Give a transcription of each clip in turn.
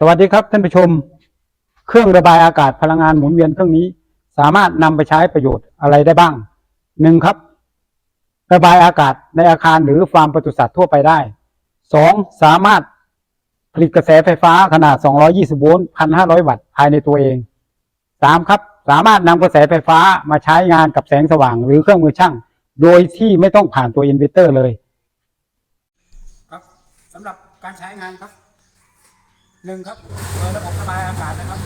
สวัสดีครับท่านผู้ชม เครื่องระบายอากาศพลังงานหมุนเวียนเครื่องนี้ สามารถนำไปใช้ประโยชน์อะไรได้บ้างหนึ่งครับ ระบายอากาศในอาคารหรือฟาร์มปศุสัตว์ทั่วไปได้สองสามารถผลิตกระแสไฟฟ้าขนาด 220 โวลต์ 1,500 วัตต์ภายในตัวเองสามครับ สามารถนำกระแสไฟฟ้ามาใช้งานกับแสงสว่างหรือเครื่องมือช่าง โดยที่ไม่ต้องผ่านตัวอินเวอร์เตอร์เลย ครับสำหรับการใช้งานครับ หนึ่งครับเปิดระบบระบายอากาศนะครับ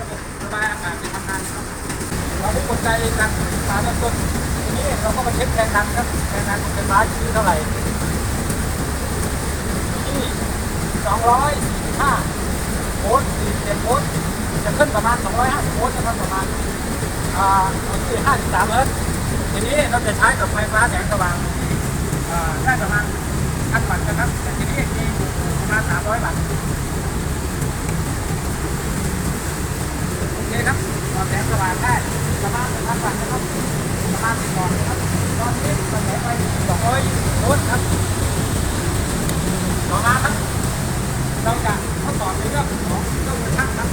ระบบระบายอากาศจะทำงานครับเราได้กดใจกันมาเริ่มต้นทีนี้เราก็มาเช็คแรงดันครับแรงดันของไฟฟ้าอยู่ที่เท่าไหร่ที่245โวลต์47โวลต์จะขึ้นประมาณ250โวลต์นะครับประมาณอ่าเอาที่53เฮิร์ตทีนี้เราจะใช้กับไฟฟ้าแสงสว่างอ่าได้ประมาณ พันวัตต์นะครับแต่ทีนี้มีประมาณสามร้อยวัตต์โอเคครับต่อแสงสว่างได้ประมาณหนึ่งพันวัตต์นะครับประมาณสิบหลอดนะครับตอนนี้กระแสไฟสองร้อยโวลต์ครับต่อมาครับเราจะทดสอบในเรื่องของเครื่องมือช่างครับ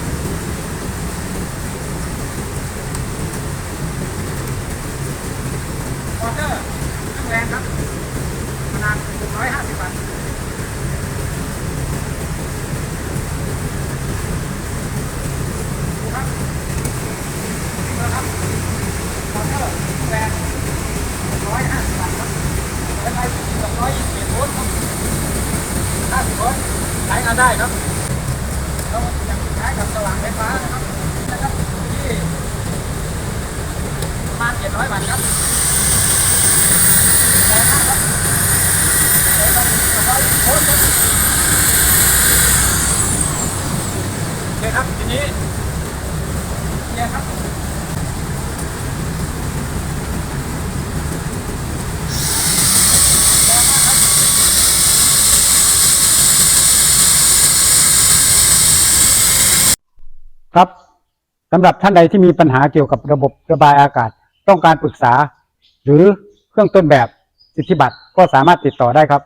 มอเตอร์เครื่องแรงครับ นาด150วัตต์ดูครับดูนะครับมอเตอร์แรง150วัตต์ครับและไฟ220โวลต์ครับ50โวลต์ใช้งานได้ครับเราจะใช้กับสว่างไฟฟ้านะครับนะครับที่ประมาณ700วัตต์ครับแรงมากครับ โอเคครับที นี้เนี่ยครับครับสำหรับท่านใดที่มีปัญหาเกี่ยวกับระบบระบายอากาศ ต้องการปรึกษา หรือเครื่องต้นแบบสิทธิบัตรก็สามารถติดต่อได้ครับ